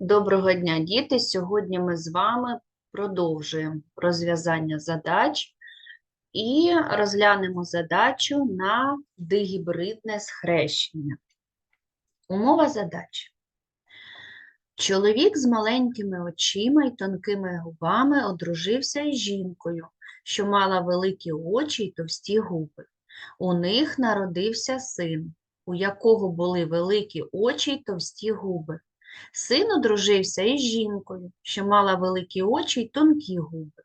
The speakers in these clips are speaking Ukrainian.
Доброго дня, діти! Сьогодні ми з вами продовжуємо розв'язання задач і розглянемо задачу на дигібридне схрещення. Умова задач. Чоловік з маленькими очима і тонкими губами одружився із жінкою, що мала великі очі й товсті губи. У них народився син, у якого були великі очі й товсті губи. Син одружився із жінкою, що мала великі очі й тонкі губи.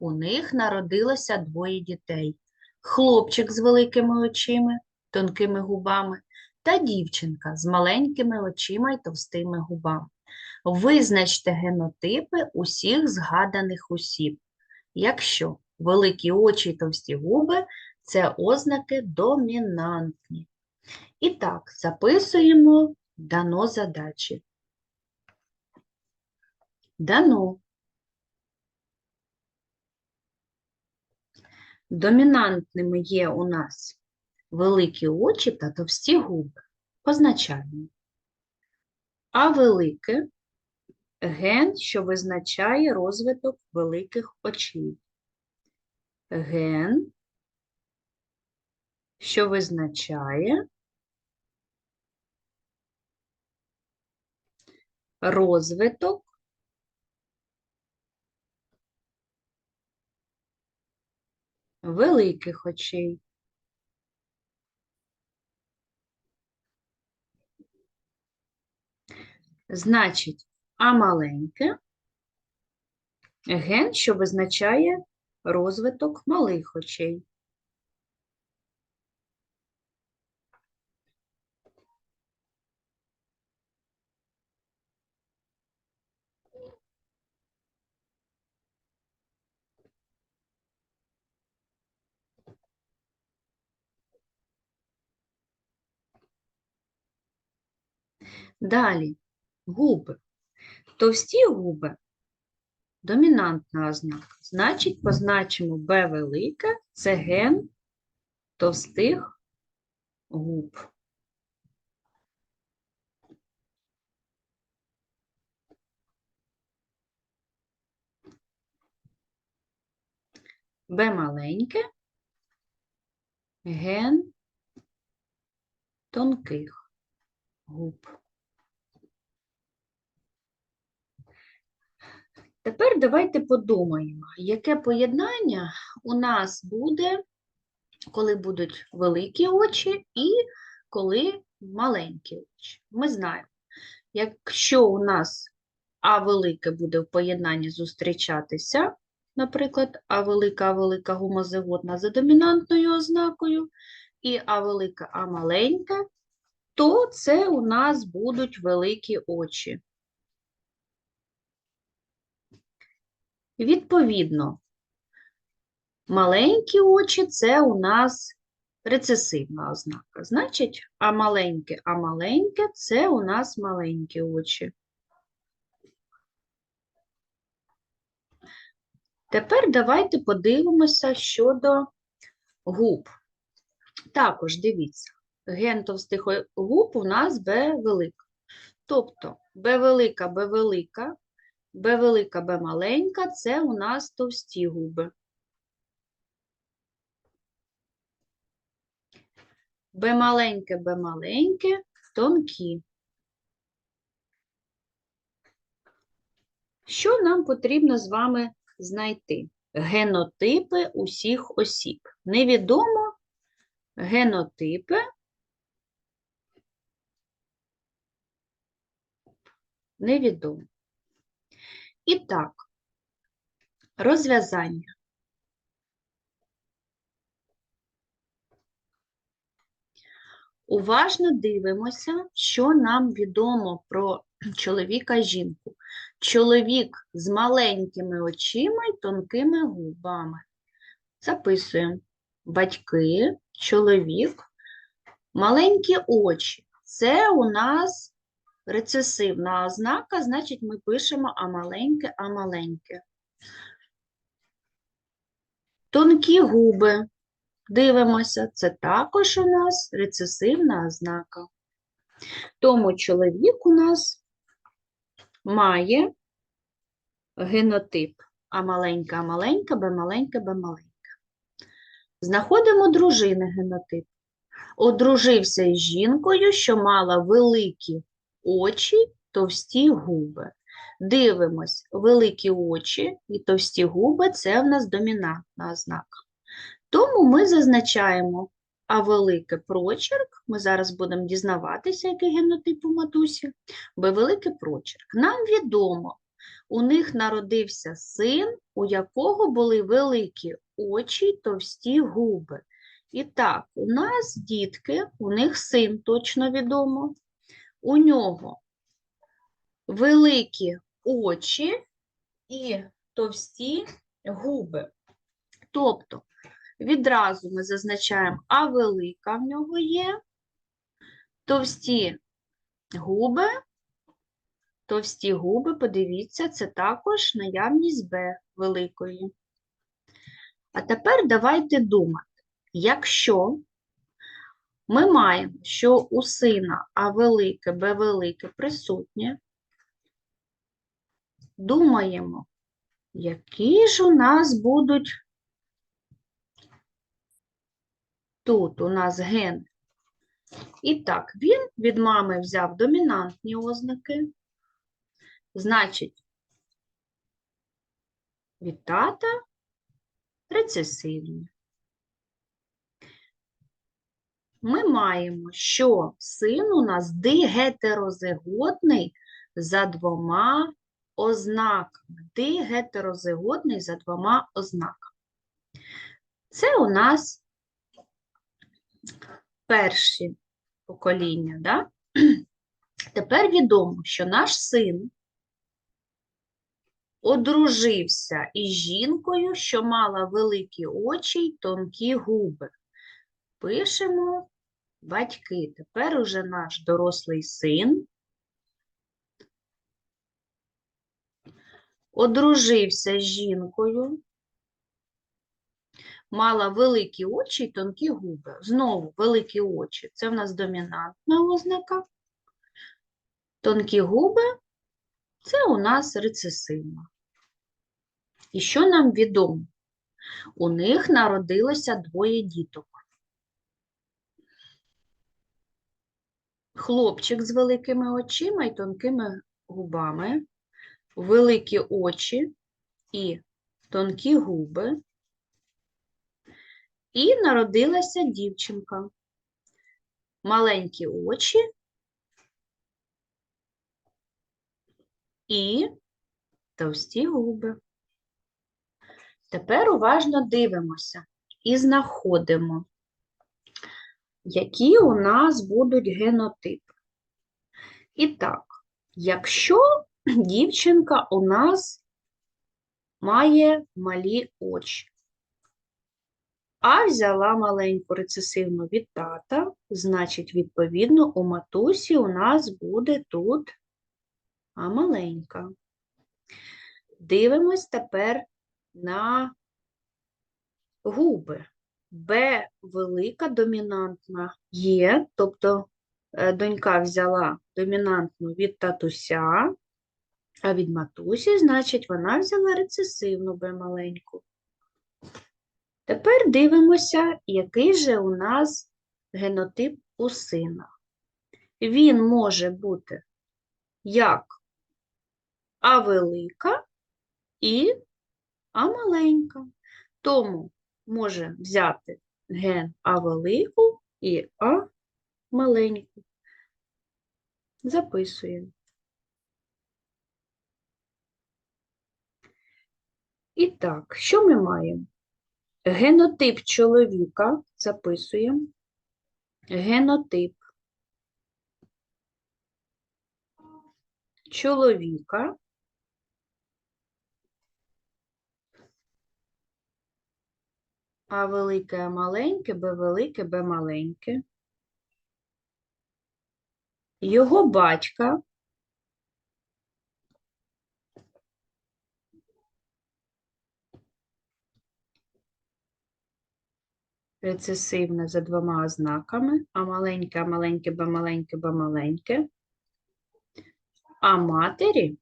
У них народилося двоє дітей: хлопчик з великими очима, тонкими губами та дівчинка з маленькими очима й товстими губами. Визначте генотипи усіх згаданих осіб. Якщо великі очі й товсті губи це ознаки домінантні. І так, записуємо дано задачі. Дано. Домінантними є у нас великі очі та товсті губи. Позначаємо. А велике ген, що визначає розвиток великих очей. Ген, що визначає розвиток великих очей. Значить, а маленьке ген, що визначає розвиток малих очей. Далі губи. Товсті губи домінантна ознака. Значить, позначимо Б велике це ген товстих губ. Б маленьке ген тонких губ. Тепер давайте подумаємо, яке поєднання у нас буде, коли будуть великі очі і коли маленькі очі. Ми знаємо, якщо у нас А велике буде в поєднанні зустрічатися, наприклад, А велика, А велика гомозиготна за домінантною ознакою, і А велика, А маленька, то це у нас будуть великі очі. Відповідно, маленькі очі це у нас рецесивна ознака. Значить, а маленьке, а маленьке це у нас маленькі очі. Тепер давайте подивимося щодо губ. Також дивіться, ген товстих губ у нас Б велика. Тобто Б велика, Б велика Б велика, Б маленька це у нас товсті губи. Б маленьке, Б маленьке, тонкі. Що нам потрібно з вами знайти? Генотипи усіх осіб. Невідомо генотипи невідомо. І так, розв'язання. Уважно дивимося, що нам відомо про чоловіка жінку. Чоловік з маленькими очима і тонкими губами. Записуємо батьки, чоловік, маленькі очі. Це у нас рецесивна ознака, значить, ми пишемо а маленьке, а маленьке. Тонкі губи. Дивимося, це також у нас рецесивна ознака. Тому чоловік у нас має генотип А маленька, А маленька, Б маленька, Б маленька. Знаходимо дружини генотип. Одружився із жінкою, що мала великі очі, товсті губи. Дивимось, великі очі і товсті губи це в нас домінантна ознака. Тому ми зазначаємо А велике прочерк. Ми зараз будемо дізнаватися, який генотип у матусі. Б великий прочерк. Нам відомо, у них народився син, у якого були великі очі товсті губи. І так, у нас дітки, у них син точно відомо. У нього великі очі і товсті губи. Тобто, відразу ми зазначаємо, а велика в нього є, товсті губи, товсті губи, подивіться, це також наявність Б великої. А тепер давайте думати, якщо ми маємо, що у сина А велике, Б велике присутнє, думаємо, які ж у нас будуть тут у нас гени. І так, він від мами взяв домінантні ознаки, значить, від тата рецесивні. Ми маємо, що син у нас дигетерозиготний за двома ознаками. Дигетерозиготний за двома ознаками. Це у нас перші покоління. Да? Тепер відомо, що наш син одружився із жінкою, що мала великі очі й тонкі губи. Пишемо батьки. Тепер уже наш дорослий син одружився з жінкою, мала великі очі й тонкі губи. Знову великі очі. Це в нас домінантна ознака. Тонкі губи це у нас рецесивна. І що нам відомо? У них народилося двоє діток. Хлопчик з великими очима і тонкими губами, великі очі і тонкі губи. І народилася дівчинка. Маленькі очі і товсті губи. Тепер уважно дивимося і знаходимо, які у нас будуть генотипи. І так, якщо дівчинка у нас має малі очі, а взяла маленьку рецесивну від тата, значить, відповідно, у матусі у нас буде тут маленька. Дивимось тепер на губи. Б велика домінантна є, тобто е, донька взяла домінантну від татуся, а від матусі, значить, вона взяла рецесивну Б маленьку. Тепер дивимося, який же у нас генотип у сина. Він може бути як А велика і А маленька. Тому може взяти ген А велику і А маленьку. Записуємо. І так, що ми маємо? Генотип чоловіка записуємо. Генотип чоловіка А велике, маленьке, Б велике, Б маленьке. Його батька рецесивне за двома ознаками, а маленьке, А маленьке, Б маленьке, Б маленьке. А матері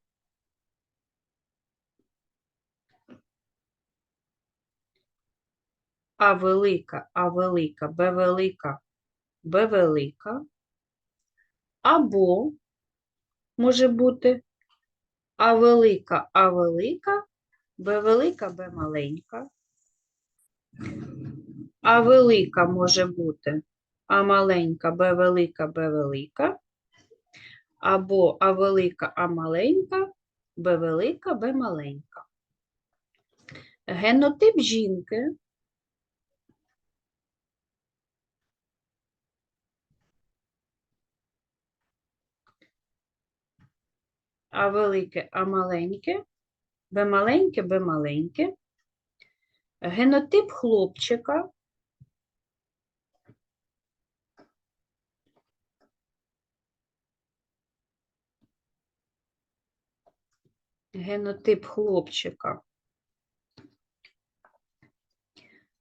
А велика, А велика, Б велика, Б велика. Або може бути А велика, А велика, Б велика, Б маленька. А велика може бути А маленька, Б велика, Б велика. Або А велика, А маленька, Б велика, Б маленька. Генотип жінки А велике, А маленьке, Б маленьке, Б маленьке. Генотип хлопчика генотип хлопчика.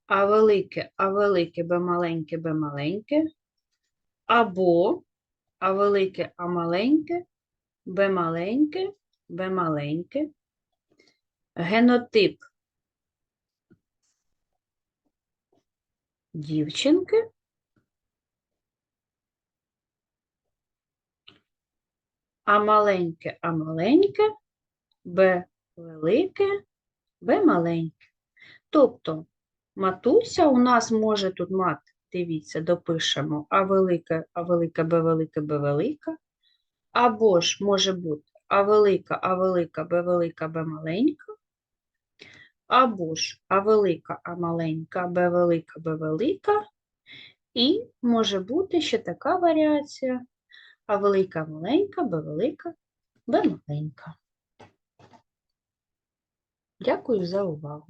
А велике, А велике, Б маленьке, Б маленьке. Або А велике, А маленьке, Б маленьке, Б маленьке. Генотип дівчинки. А маленьке, А маленьке, Б велике, Б маленьке. Тобто матуся у нас може тут мати, дивіться, допишемо А велике, А велике, Б велике, Б велика. Або ж може бути А велика, А велика, Б велика, Б маленька. Або ж А велика, А маленька, Б велика, Б велика. І може бути ще така варіація А велика, маленька, Б велика, Б маленька. Дякую за увагу.